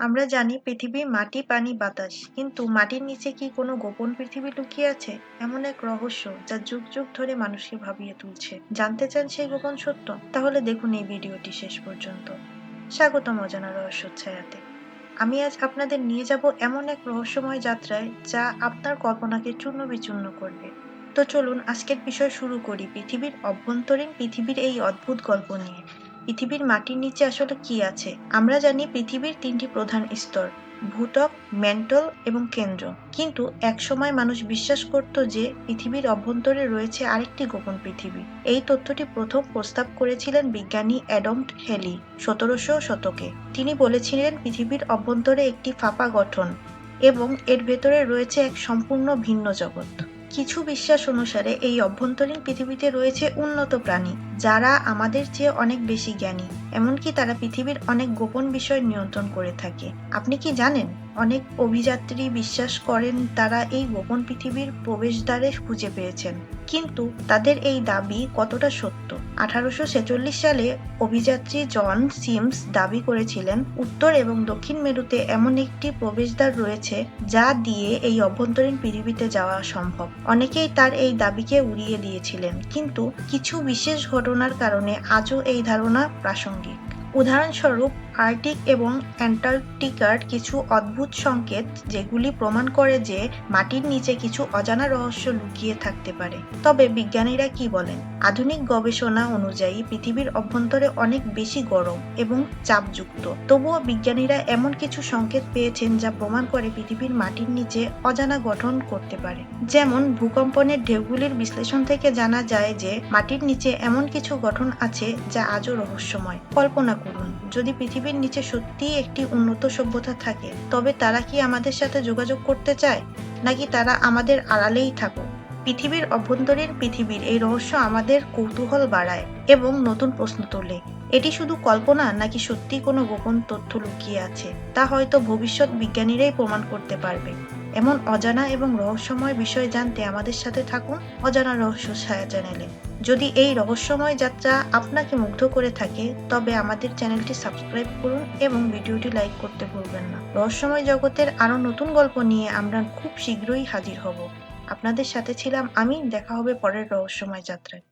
আমরা জানি পৃথিবী মাটি, পানি, বাতাস, কিন্তু মাটির নিচে কি কোনো গোপন পৃথিবী লুকিয়ে আছে? এমন এক রহস্য যা যুগ যুগ ধরে মানুষকে ভাবিয়ে তুলছে। জানতে চান সেই গোপন সত্য? তাহলে দেখুন এই ভিডিওটি শেষ পর্যন্ত। স্বাগতম অজানা রহস্য ছায়াতে। আমি আজ আপনাদের নিয়ে যাব এমন এক রহস্যময় যাত্রায় যা আপনার কল্পনাকে চূর্ণ বিচূর্ণ করবে। তো চলুন আজকের বিষয় শুরু করি পৃথিবীর অভ্যন্তরীণ, পৃথিবীর এই অদ্ভুত গল্প নিয়ে। পৃথিবীর মাটির নিচে আসলে কি আছে? আমরা জানি পৃথিবীর তিনটি প্রধান স্তর ভূতক ম্যান্টল এবং কেন্দ্র। কিন্তু একসময় মানুষ বিশ্বাস করত যে পৃথিবীর অভ্যন্তরে রয়েছে আরেকটি গোপন পৃথিবী। এই তথ্যটি প্রথম প্রস্তাব করেছিলেন বিজ্ঞানী অ্যাডমট হেলি সতেরোশো শতকে। তিনি বলেছিলেন, পৃথিবীর অভ্যন্তরে একটি ফাঁপা গঠন এবং এর ভেতরে রয়েছে এক সম্পূর্ণ ভিন্ন জগৎ। কিছু বিশ্বাস অনুসারে এই অভ্যন্তরীণ পৃথিবীতে রয়েছে উন্নত প্রাণী। যারা আমাদের চেয়ে অনেক বেশি জ্ঞানী, এমনকি তারা পৃথিবীর অনেক গোপন বিষয় নিয়ন্ত্রণ করে থাকে। আপনি কি জানেন, অনেক অভিযাত্রী বিশ্বাস করেন তারা এই গোপন পৃথিবীর প্রবেশদ্বারে খুঁজে পেয়েছেন। কিন্তু তাদের এই দাবি কতটা সত্য? আঠারোশো ছেচল্লিশ সালে অভিযাত্রী জন সিমস দাবি করেছিলেন, উত্তর এবং দক্ষিণ মেরুতে এমন একটি প্রবেশদ্বার রয়েছে যা দিয়ে এই অভ্যন্তরীণ পৃথিবীতে যাওয়া সম্ভব। অনেকেই তার এই দাবিকে উড়িয়ে দিয়েছিলেন, কিন্তু কিছু বিশেষ ঘটনার কারণে আজও এই ধারণা প্রাসঙ্গিক। উদাহরণস্বরূপ আর্কটিক এবং অ্যান্টার্কটিকার কিছু অদ্ভুত সংকেত যেগুলি প্রমাণ করে যে মাটির নিচে কিছু অজানা রহস্য লুকিয়ে থাকতে পারে। তবে বিজ্ঞানীরা কি বলেন? আধুনিক গবেষণা অনুযায়ী পৃথিবীর অভ্যন্তরে অনেক বেশি গরম এবং চাপযুক্ত। তবুও বিজ্ঞানীরা এমন কিছু সংকেত পেয়েছেন যা প্রমাণ করে পৃথিবীর মাটির নিচে অজানা গঠন করতে পারে। যেমন ভূকম্পনের ঢেউগুলির বিশ্লেষণ থেকে জানা যায় যে মাটির নিচে এমন কিছু গঠন আছে যা আজও রহস্যময়। কল্পনা করুন, যদি পৃথিবীর নিচে সত্যিই একটি উন্নত সভ্যতা থাকে। তবে তারা কি আমাদের সাথে যোগাযোগ করতে চায়? নাকি তারা আমাদের আড়ালেই থাকুক? পৃথিবীর অভ্যন্তরীণ পৃথিবীর এই রহস্য আমাদের কৌতূহল বাড়ায় এবং নতুন প্রশ্ন তোলে। এটি শুধু কল্পনা নাকি সত্যি কোনো গোপন তথ্য লুকিয়ে আছে? তা হয়তো ভবিষ্যৎ বিজ্ঞানীরাই প্রমাণ করতে পারবে। এমন অজানা এবং রহস্যময় বিষয় জানতে আমাদের সাথে থাকুন অজানা রহস্য ছায়া চ্যানেলে। যদি এই রহস্যময় যাত্রা আপনাকে মুগ্ধ করে থাকে, তবে আমাদের চ্যানেলটি সাবস্ক্রাইব করুন এবং ভিডিওটি লাইক করতে ভুলবেন না। রহস্যময় জগতের আরও নতুন গল্প নিয়ে আমরা খুব শীঘ্রই হাজির হব। আপনাদের সাথে ছিলাম আমি, দেখা হবে পরের রহস্যময় যাত্রায়।